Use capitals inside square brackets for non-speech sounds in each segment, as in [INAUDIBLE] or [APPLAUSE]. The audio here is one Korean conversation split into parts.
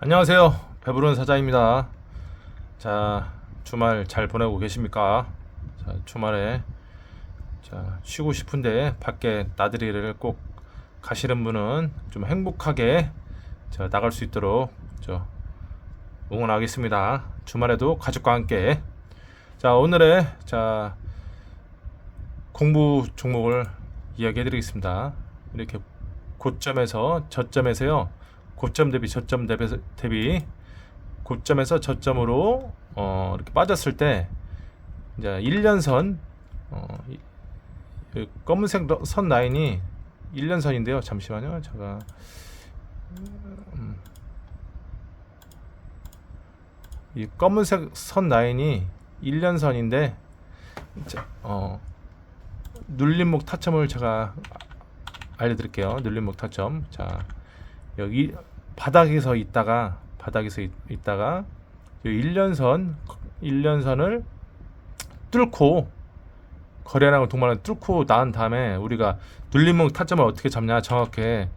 안녕하세요. 배부른 사자입니다. 자, 주말 잘 보내고 계십니까? 자, 주말에 자, 쉬고 싶은데 밖에 나들이를 꼭 가시는 분은 좀 행복하게 저 나갈 수 있도록 저 응원하겠습니다. 주말에도 가족과 함께 자, 오늘의 자 공부 종목을 이야기해 드리겠습니다. 이렇게 고점에서 저점에서요. 고점 대비 저점 대비, 대비 고점에서 저점으로 어, 이렇게 빠졌을 때 이제 1년선 어, 이- 이 검은색 러- 선 라인이 1년선인데요. 잠시만요. 제가 음, 이 검은색 선 라인이 1년선인데 어, 눌림목 타점을 제가 알려드릴게요. 눌림목 타점. 자, 여기 바닥에서 있다가 바닥에서 있, 있다가 이 1년선 1년선을 뚫고 거래량을 동반을 뚫고 나온 다음에 우리가 눌림목 타점을 어떻게 잡냐 정확해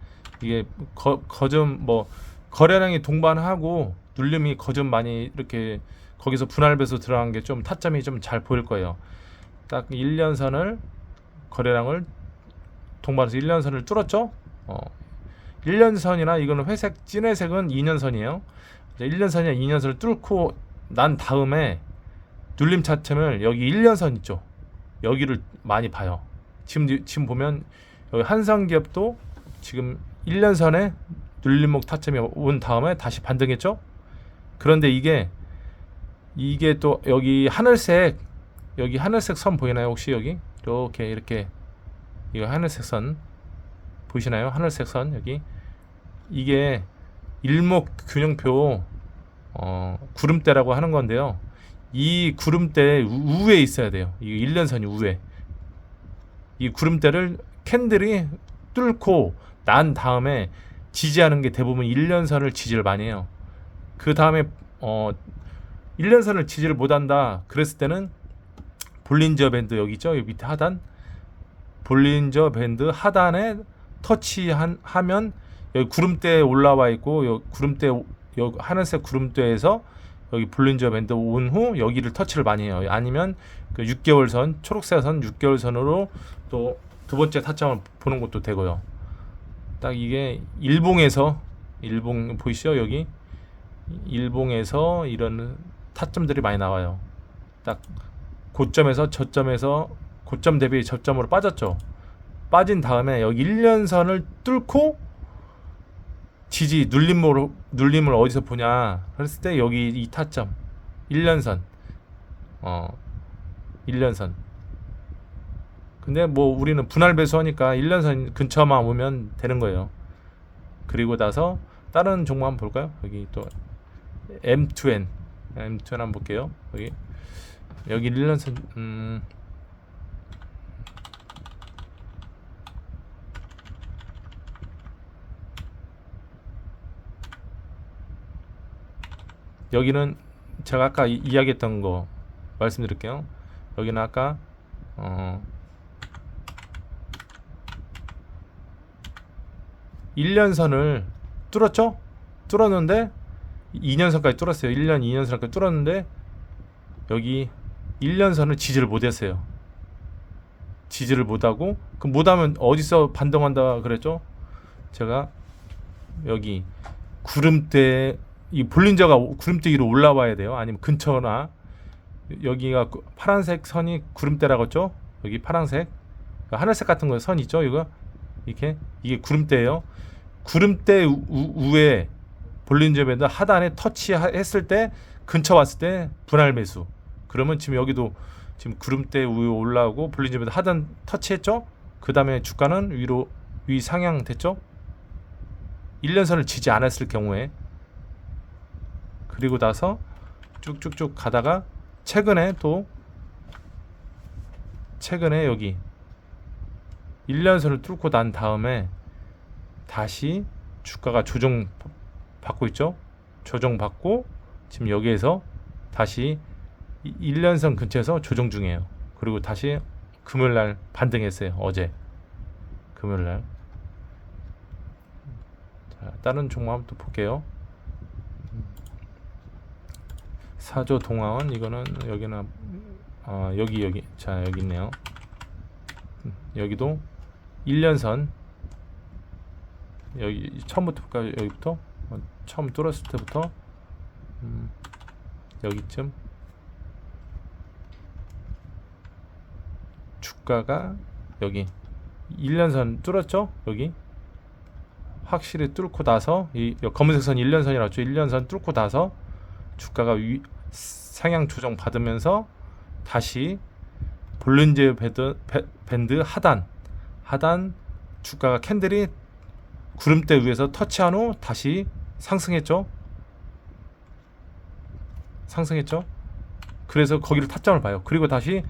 이게 거, 거점 뭐 거래량이 동반하고 눌림이 거점 많이 이렇게 거기서 분할 배수 들어간 게 좀 타점이 좀 잘 보일 거예요. 딱 1년선을 거래량을 동반해서 1년선을 뚫었죠. 어, 1년선이나 이거는 회색 진회색은 2년선이에요. 1년선이나 2년선을 뚫고 난 다음에 눌림 차점을 여기 1년선 있죠. 여기를 많이 봐요. 지금 지금 보면 여기 한성기업도 지금 1년선에 눌림목 타점이 온 다음에 다시 반등했죠. 그런데 이게 이게 또 여기 하늘색 여기 하늘색 선 보이나요 혹시 여기 이렇게 이렇게 이거 하늘색 선 보이시나요? 하늘색 선 여기 이게 일목 균형표 어, 구름대라고 하는 건데요. 이 구름대 우- 우에 있어야 돼요. 이 일년선이 우에 이 구름대를 캔들이 뚫고 난 다음에 지지하는 게 대부분 일년선을 지지를 많이 해요. 그 다음에 어 1년선을 지지를 못한다 그랬을 때는 볼린저 밴드 여기 있죠 여기 밑에 하단 볼린저 밴드 하단에 터치한 하면 여기 구름대에 올라와 있고 여기 구름대 여기 하늘색 구름대에서 여기 볼린저 밴드 온 후 여기를 터치를 많이 해요. 아니면 그 6개월 선 초록색 선 6개월 선으로 또 두 번째 타점을 보는 것도 되고요. 딱 이게 일봉에서 일봉 보이시죠 여기 일봉에서 이런 타점들이 많이 나와요. 딱 고점에서 저점에서 고점 대비 저점으로 빠졌죠. 빠진 다음에 여기 1년선을 뚫고 지지 눌림으로 눌림을 어디서 보냐? 그랬을 때 여기 이 타점. 1년선. 어 1년선. 근데 뭐 우리는 분할 배수하니까 1년선 근처만 오면 되는 거예요. 그리고 나서 다른 종목 한번 볼까요? 여기 또 M2N M2N 한번 볼게요. 여기. 여기 1년선 음 여기는 제가 아까 이, 이야기했던 거 말씀드릴게요. 여기는 아까 어 1년선을 뚫었죠? 뚫었는데 2년선까지 뚫었어요. 1년, 2년선까지 뚫었는데 여기 1년선을 지지를 못했어요. 지지를 못하고 그 못하면 어디서 반등한다 그랬죠? 제가 여기 구름대 이 볼린저가 구름대 위로 올라와야 돼요. 아니면 근처나 여기가 그 파란색 선이 구름대라고 했죠. 여기 파란색 그 하늘색 같은 거 선 있죠. 이거 이렇게 이게 구름대예요. 구름대 우, 우- 우에 볼린저 밴드 하단에 터치했을 때 근처 왔을 때 분할 매수. 그러면 지금 여기도 지금 구름대 위에 올라오고 볼린저 밴드 하단 터치했죠. 그 다음에 주가는 위로 위 상향 됐죠. 1년선을 지지 않았을 경우에 그리고 나서 쭉쭉쭉 가다가 최근에 또 최근에 여기 1년선을 뚫고 난 다음에 다시 주가가 조정 받고 있죠. 조정 받고 지금 여기에서 다시 1년선 근처에서 조정 중이에요. 그리고 다시 금요일 날 반등했어요. 어제 금요일 날. 자, 다른 종목 한번 또 볼게요. 사조 동화원 이거는 여기는 어, 여기 여기 자 여기 있네요. 음, 여기도 1년선 여기 처음부터? 여기부터 어, 처음 뚫었을 때부터 음, 여기쯤 주가가 여기 1년선 뚫었죠? 여기 확실히 뚫고 나서 이 검은색 선 1년선이라고 했죠. 1년선 뚫고 나서 주가가 위, 상향 조정 받으면서 다시 볼린저 밴드, 배- 밴드 하단 하단 주가가 캔들이 구름대 위에서 터치한 후 다시 상승했죠. 상승했죠. 그래서 거기를 타점을 봐요. 그리고 다시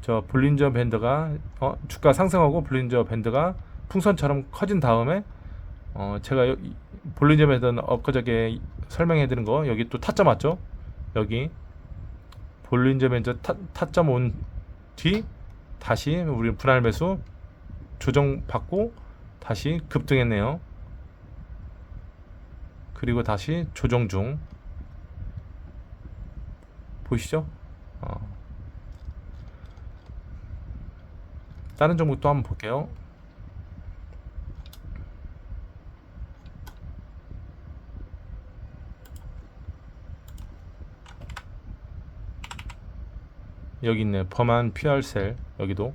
저 볼린저 밴드가 어, 주가 상승하고 볼린저 밴드가 풍선처럼 커진 다음에 어, 제가 밴드는 엊그저께 설명해 드린 거 여기 또 타점 왔죠? 여기 볼린저 밴드 타, 타점 온 뒤 다시 우리 분할 매수 조정 받고 다시 급등했네요. 그리고 다시 조정 중 보이시죠? 어. 다른 종목 또 한번 볼게요. 여기 있네. 범한 PR셀. 여기도.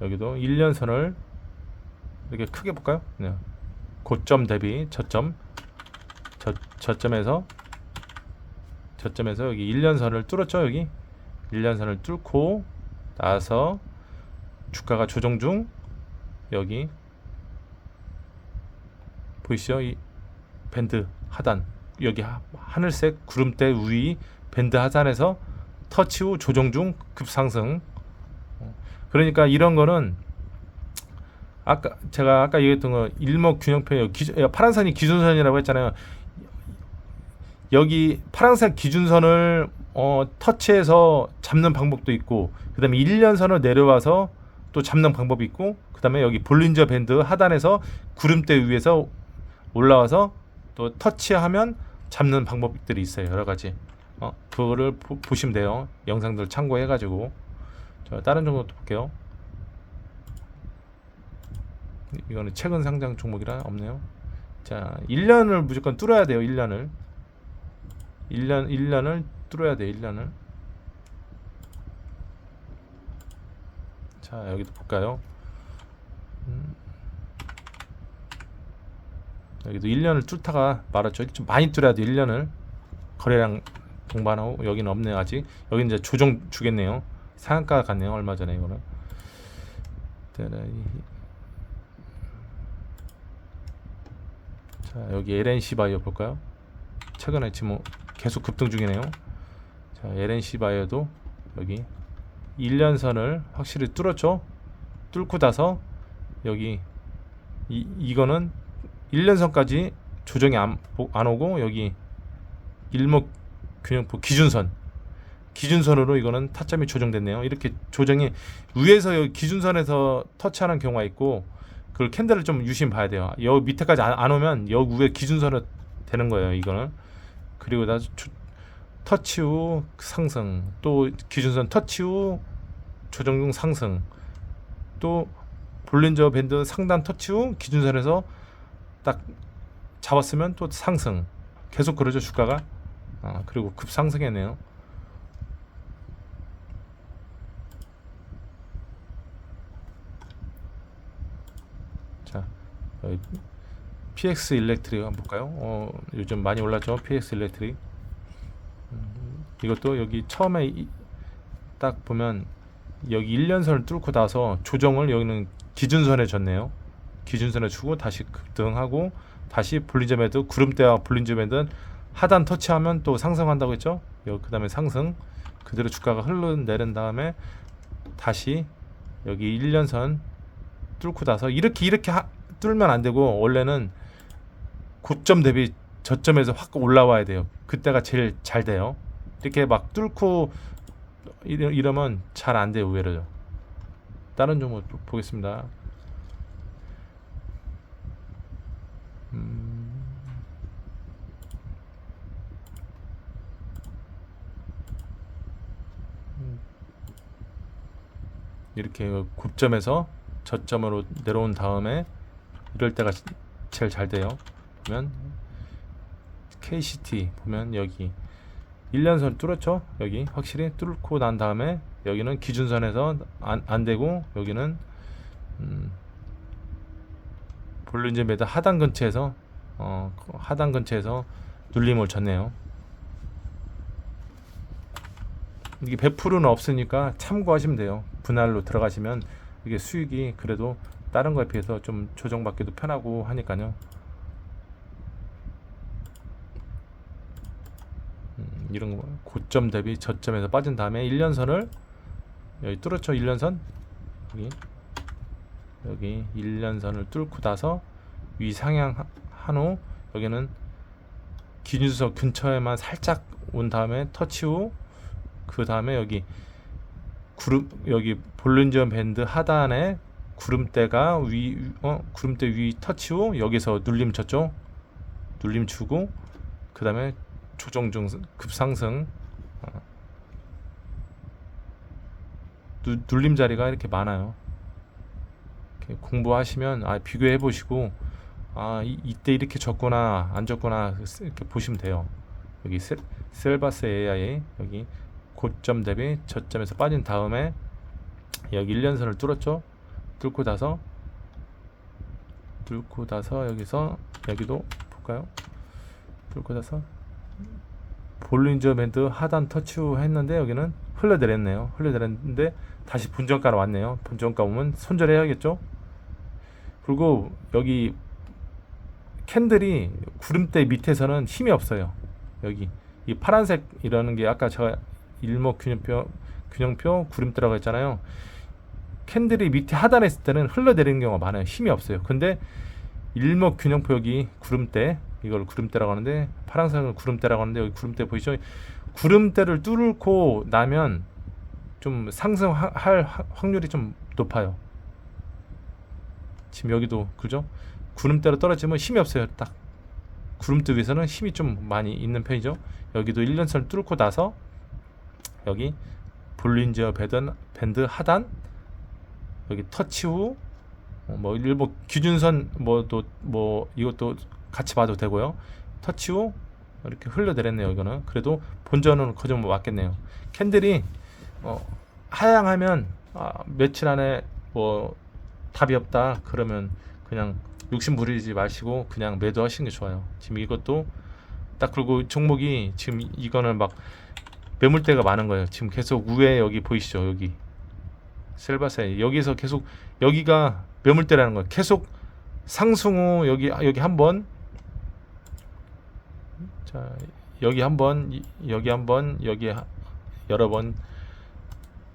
여기도. 1년선을 이렇게 크게 볼까요? 네. 고점 대비 저점. 저, 저점에서 저점에서 여기 1년선을 뚫었죠 여기? 1년선을 뚫고 나서 주가가 조정 중. 여기. 보이시죠? 이 밴드 하단. 여기 하, 하늘색 구름대 위 밴드 하단에서 터치 후 조정 중 급상승 어, 그러니까 이런 거는 아까 제가 아까 얘기했던 거 일목 균형표예요. 기, 파란 선이 기준선이라고 했잖아요. 여기 파란색 기준선을 어, 터치해서 잡는 방법도 있고 그다음에 1년선을 내려와서 또 잡는 방법이 있고 그다음에 여기 볼린저 밴드 하단에서 구름대 위에서 올라와서 또 터치하면 잡는 방법들이 있어요. 여러 가지. 어, 그거를 보, 보시면 돼요. 영상들 참고해 가지고. 자, 다른 종목도 볼게요. 이거는 최근 상장 종목이라 없네요. 자, 1년을 무조건 뚫어야 돼요. 1년을. 1년 1년을 뚫어야 돼요. 1년을. 자, 여기도 볼까요? 음. 여기도 1년을 뚫다가 말았죠. 좀 많이 뚫어야 돼. 1년을. 거래량 동반하고 여기는 없네요. 아직. 여기 이제 조정 주겠네요. 상한가 갔네요. 얼마 전에 이거는. 자 여기 LNC 바이오 볼까요? 최근에 지금 뭐 계속 급등 중이네요. 자 LNC 바이오도 여기 1년선을 확실히 뚫었죠. 뚫고 나서 여기 이, 이거는 1년선까지 조정이 안, 보- 안 오고 여기 일목 균형표 기준선 기준선으로 이거는 타점이 조정됐네요. 이렇게 조정이 위에서 기준선에서 터치하는 경우가 있고 그걸 캔들을 좀 유심 봐야 돼요. 여기 밑에까지 안, 안 오면 여기 위에 기준선으로 되는 거예요. 이거는 그리고 나 조- 터치 후 상승 또 기준선 터치 후 조정 중 상승 또 볼린저 밴드 상단 터치 후 기준선에서 딱 잡았으면 또 상승 계속 그러죠 주가가 아, 그리고 급상승했네요. 자, 어, PX 일렉트릭 한번 볼까요? 어, 요즘 많이 올랐죠, PX 일렉트릭. 음, 이것도 여기 처음에 이, 딱 보면 여기 1년선을 뚫고 나서 조정을 여기는 기준선에 줬네요. 기준선에 주고 다시 급등하고 다시 볼린저 밴드 구름대와 볼린저 밴드 하단 터치하면 또 상승한다고 했죠. 여기 그다음에 상승 그대로 주가가 흘러내린 다음에 다시 여기 1년선 뚫고 나서 이렇게 이렇게 하, 뚫면 안 되고 원래는 고점 대비 저점에서 확 올라와야 돼요. 그때가 제일 잘 돼요. 이렇게 막 뚫고 이러, 이러면 잘 안 돼요. 의외로. 다른 종목 또 보겠습니다. 음, 이렇게 곱점에서 저점으로 내려온 다음에 이럴 때가 제일 잘 돼요. 보면 KCT 보면 여기 1년선 뚫었죠? 여기 확실히 뚫고 난 다음에 여기는 기준선에서 안, 안 되고 여기는 음, 볼린저 매드 하단 근처에서 어, 하단 근처에서 눌림을 줬네요. 이게 100%는 없으니까 참고하시면 돼요. 분할로 들어가시면 이게 수익이 그래도 다른 거에 비해서 좀 조정받기도 편하고 하니까요. 음, 이런 거 고점 대비 저점에서 빠진 다음에 1년선을 여기 뚫었죠 1년선 여기 여기 1년선을 뚫고 나서 위 상향 한 후 여기는 기준선 근처에만 살짝 온 다음에 터치 후 그 다음에 여기 구름 여기 볼륨전 밴드 하단에 구름대가 위 어 구름대 위 터치 후 여기서 눌림 쳤죠 눌림 주고 그 다음에 조정 중 급상승 어. 누, 눌림 자리가 이렇게 많아요. 이렇게 공부하시면 아 비교해 보시고 아 이, 이때 이렇게 졌구나 안 졌구나 이렇게 보시면 돼요. 여기 셀, 셀바스 AI 여기 고점 대비 저점에서 빠진 다음에 여기 1년선을 뚫었죠. 뚫고 나서 뚫고 나서 여기서 여기도 볼까요? 뚫고 나서 볼린저 밴드 하단 터치 후 했는데 여기는 흘러내렸네요. 흘러내렸는데 다시 본전가로 왔네요. 본전가 오면 손절해야겠죠? 그리고 여기 캔들이 구름대 밑에서는 힘이 없어요. 여기 이 파란색 이라는 게 아까 제가 일목균형표 균형표 구름대라고 했잖아요. 캔들이 밑에 하단에 있을 때는 흘러내리는 경우가 많아요. 힘이 없어요. 근데 일목균형표 여기 구름대 이걸 구름대라고 하는데 파란색을 구름대라고 하는데 여기 구름대 보이죠? 구름대를 뚫고 나면 좀 상승할 확률이 좀 높아요. 지금 여기도 그죠? 구름대로 떨어지면 힘이 없어요. 딱 구름대 위에서는 힘이 좀 많이 있는 편이죠. 여기도 1년선을 뚫고 나서 여기 볼린저 밴드, 밴드 하단 여기 터치 후 뭐 일부 기준선 뭐도 뭐 이것도 같이 봐도 되고요. 터치 후 이렇게 흘러내렸네요. 이거는 그래도 본전은 그 정도 맞겠네요. 캔들이 어, 하향하면 아, 며칠 안에 뭐 답이 없다 그러면 그냥 욕심 부리지 마시고 그냥 매도하시는 게 좋아요. 지금 이것도 딱 그리고 종목이 지금 이거는 막 매물대가 많은 거예요. 지금 계속 위에 여기 보이시죠? 여기 셀바사이 여기서 계속 여기가 매물대라는 거예요. 계속 상승 후 여기 여기 한번 자 여기 한번 여기 한번 여기 하- 여러 번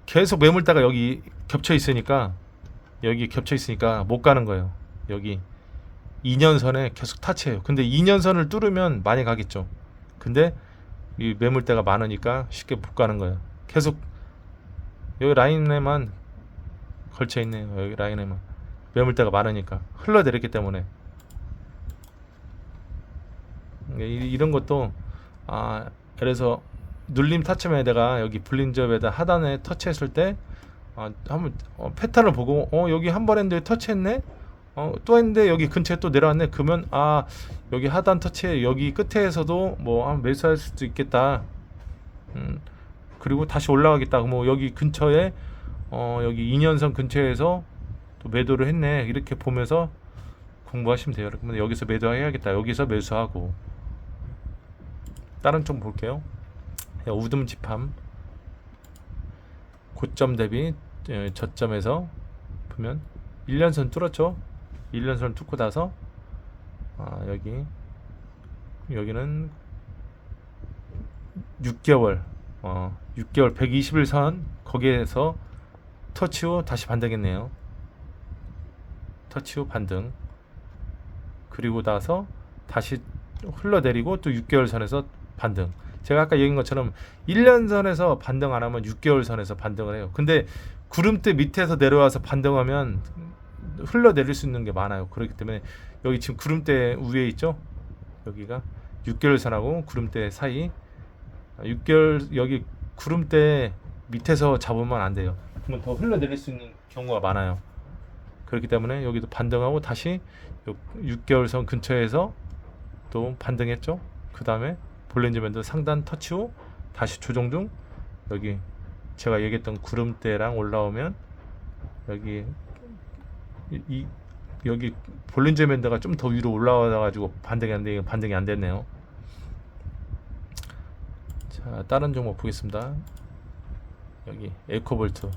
계속 매물대가 여기 겹쳐 있으니까 여기 겹쳐 있으니까 못 가는 거예요. 여기 2년선에 계속 타치해요. 근데 2년선을 뚫으면 많이 가겠죠. 근데 이 매물대가 많으니까 쉽게 못 가는 거예요. 계속 여기 라인에만 걸쳐 있네요. 여기 라인에만 매물대가 많으니까 흘러내렸기 때문에 이- 이런 것도 아 그래서 눌림 타점에 내가 여기 블린접에다 하단에 터치했을 때 아, 한번 어, 패턴을 보고 어 여기 한 번 했는데 터치했네 어, 또 했는데 여기 근처에 또 내려왔네. 그러면 아 여기 하단 터치에 여기 끝에서도 뭐한 매수할 수도 있겠다. 음, 그리고 다시 올라가겠다. 뭐 여기 근처에 어 여기 2년선 근처에서 또 매도를 했네. 이렇게 보면서 공부하시면 돼요 그러면 여기서 매도해야겠다. 여기서 매수하고. 다른 좀 볼게요. 야, 우듬 집함. 고점 대비 에, 저점에서 보면 1년선 뚫었죠 1년선 뚫고 나서 아, 여기 여기는 6개월 어, 6개월 121선 거기에서 터치 후 다시 반등했네요 터치 후 반등 그리고 나서 다시 흘러내리고 또 6개월 선에서 반등. 제가 아까 얘기한 것처럼 1년 선에서 반등 안 하면 6개월 선에서 반등을 해요. 근데 구름대 밑에서 내려와서 반등하면 흘러내릴 수 있는 게 많아요. 그렇기 때문에 여기 지금 구름대 위에 있죠? 여기가 6개월 선하고 구름대 사이 6개월 여기 구름대 밑에서 잡으면 안 돼요. 그러면 더 흘러내릴 수 있는 경우가 많아요. 그렇기 때문에 여기도 반등하고 다시 6개월 선 근처에서 또 반등했죠. 그 다음에 밴드 상단 터치 후 다시 조정 중 여기 제가 얘기했던 구름대랑 올라오면 여기 이, 이 여기 볼린저 밴드가 좀 더 위로 올라와 가지고 반등이 안 돼, 반등이 안 됐네요. 자, 다른 종목 보겠습니다. 여기 에코볼트.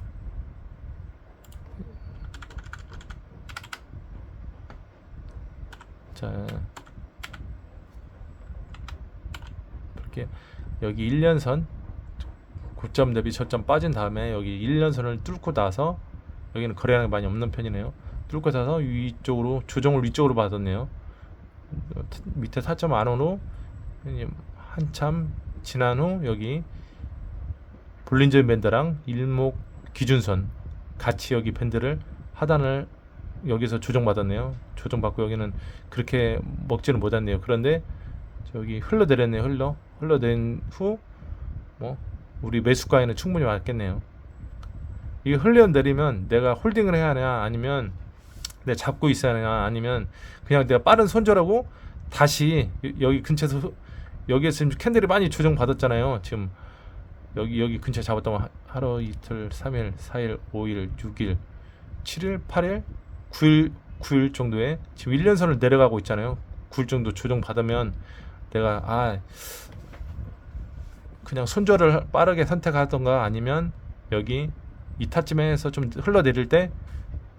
자, 이렇게 여기 1년선 고점 대비 저점 빠진 다음에 여기 1년선을 뚫고 나서 여기는 거래량이 많이 없는 편이네요. 뚫고 나서 위쪽으로 조정을 위쪽으로 받았네요. 밑에 4점 안으로 한참 지난 후 여기 볼린저 밴드랑 일목 기준선 같이 여기 밴드를 하단을 여기서 조정받았네요. 조정받고 여기는 그렇게 먹지는 못했네요. 그런데 저기 흘러내렸네요. 흘러 흘러낸 후 뭐 우리 매수가에는 충분히 맞겠네요. 이게 흘러내리면 내가 홀딩을 해야 하냐 아니면 내가 잡고 있어야 하냐 아니면 그냥 내가 빠른 손절하고 다시 여- 여기 근처에서 흐- 여기에서 지금 캔들이 많이 조정 받았잖아요. 지금 여기 여기 근처에 잡았다면 하- 하루 이틀 3일 4일 5일 6일 7일 8일 9일 9일 정도에 지금 1년선을 내려가고 있잖아요. 9일 정도 조정 받으면 내가 아 그냥 손절을 빠르게 선택하던가 아니면 여기 이 타쯤에서 좀 흘러내릴 때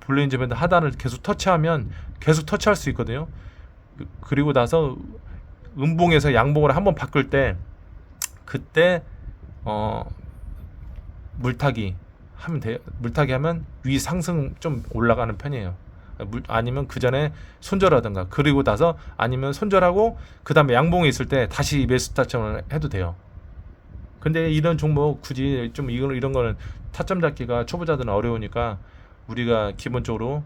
볼레인저 밴드 하단을 계속 터치하면 계속 터치할 수 있거든요. 그- 그리고 나서 음봉에서 양봉을 한번 바꿀 때 그때 어 물타기 하면 돼요. 물타기 하면 위 상승 좀 올라가는 편이에요. 물, 아니면 그 전에 손절하든가 그리고 나서 아니면 손절하고 그 다음에 양봉에 있을 때 다시 매수 타점을 해도 돼요. 근데 이런 종목 굳이 좀 이런 이런 거는 타점 잡기가 초보자들은 어려우니까 우리가 기본적으로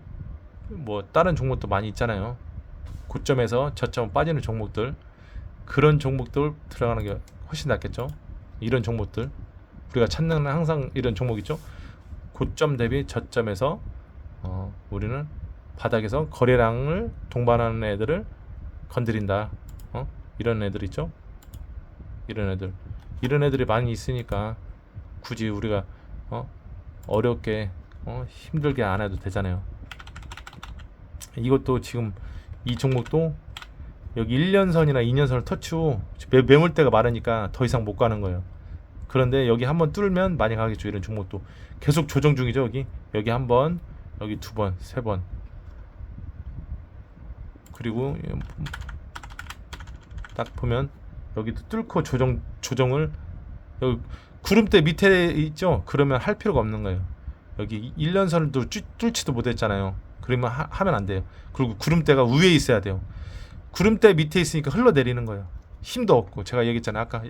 뭐 다른 종목도 많이 있잖아요. 고점에서 저점 빠지는 종목들 그런 종목들 들어가는 게 훨씬 낫겠죠. 이런 종목들 우리가 찾는 항상 이런 종목 있죠. 고점 대비 저점에서 어, 우리는 바닥에서 거래량을 동반하는 애들을 건드린다. 어? 이런 애들 있죠. 이런 애들 이런 애들이 많이 있으니까 굳이 우리가 어? 어렵게 어? 힘들게 안 해도 되잖아요. 이것도 지금 이 종목도 여기 1년선이나 2년선을 터치 후 매, 매물대가 많으니까 더 이상 못 가는 거예요. 그런데 여기 한번 뚫으면 많이 가겠죠. 이런 종목도 계속 조정 중이죠. 여기 여기 한 번, 여기 두 번, 세 번. 그리고 딱 보면 여기도 뚫고 조정 조정을 여기 구름대 밑에 있죠. 그러면 할 필요가 없는 거예요. 여기 1년선도 뚫지도 못했잖아요. 그러면 하, 하면 안 돼요. 그리고 구름대가 위에 있어야 돼요. 구름대 밑에 있으니까 흘러내리는 거예요. 힘도 없고 제가 얘기했잖아요. 아까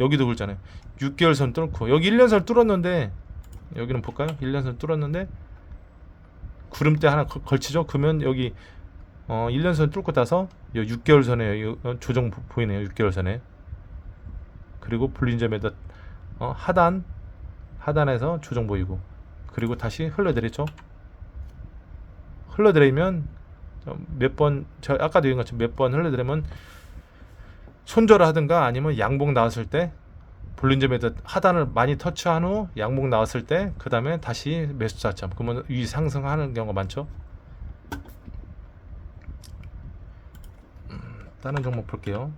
여기도 그렇잖아요. 6개월 선 뚫고 여기 1년선 뚫었는데 여기는 볼까요? 1년선 뚫었는데 구름대 하나 거- 걸치죠. 그러면 여기 어 1년선 뚫고 나서 요 6개월 선에 요 조정 보- 보이네요. 6개월 선에 그리고 불린점에다 어 하단 하단에서 조정 보이고 그리고 다시 흘러내리죠. 흘러내리면 몇번저 아까도 얘기한 것처럼 몇 번 흘러내리면 손절을 하든가 아니면 양봉 나왔을 때 볼린점에다 하단을 많이 터치한 후 양봉 나왔을 때 그 다음에 다시 매수 자점 그러면 위 상승하는 경우가 많죠. 음, 다른 종목 볼게요.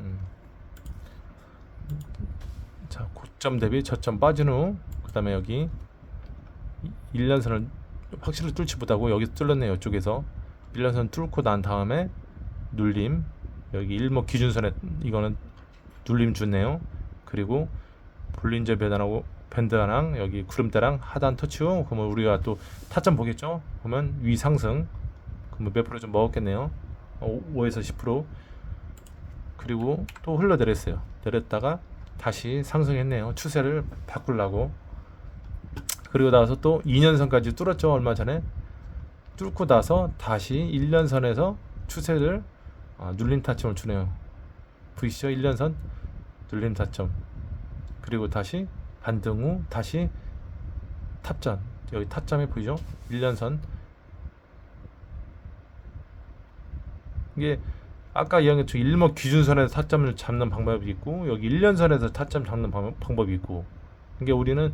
음. 자 고점 대비 저점 빠진 후 그다음에 여기 1년선을 확실히 뚫지 못하고 여기 뚫렸네요 이쪽에서. 1년선 뚫고 난 다음에 눌림. 여기 일목 기준선에 이거는 눌림 주네요. 그리고 볼린저 배단하고 밴드랑 여기 구름대랑 하단 터치 후 그러면 우리가 또 타점 보겠죠? 그러면 위 상승. 그러면 몇 프로 좀 먹었겠네요. 어, 5에서 10% 그리고 또 흘러 내렸어요. 내렸다가 다시 상승했네요. 추세를 바꾸려고. 그리고 나서 또 2년선까지 뚫었죠. 얼마 전에. 뚫고 나서 다시 1년선에서 추세를 아, 눌림 타점을 주네요. 보이시죠? 1년선 눌림 타점. 그리고 다시 반등 후 다시 탑전. 여기 타점에 보이죠? 1년선. 이게 아까 이야기한 저 일목 기준선에서 타점을 잡는 방법이 있고 여기 1년선에서 타점 잡는 방, 방법이 있고 이게 우리는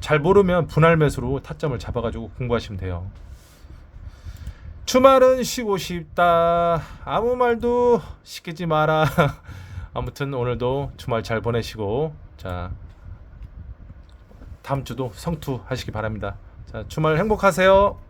잘 모르면 분할 매수로 타점을 잡아가지고 공부하시면 돼요. 주말은 쉬고 싶다. 아무 말도 시키지 마라. [LAUGHS] 아무튼 오늘도 주말 잘 보내시고 자 다음 주도 성투 하시기 바랍니다. 자 주말 행복하세요.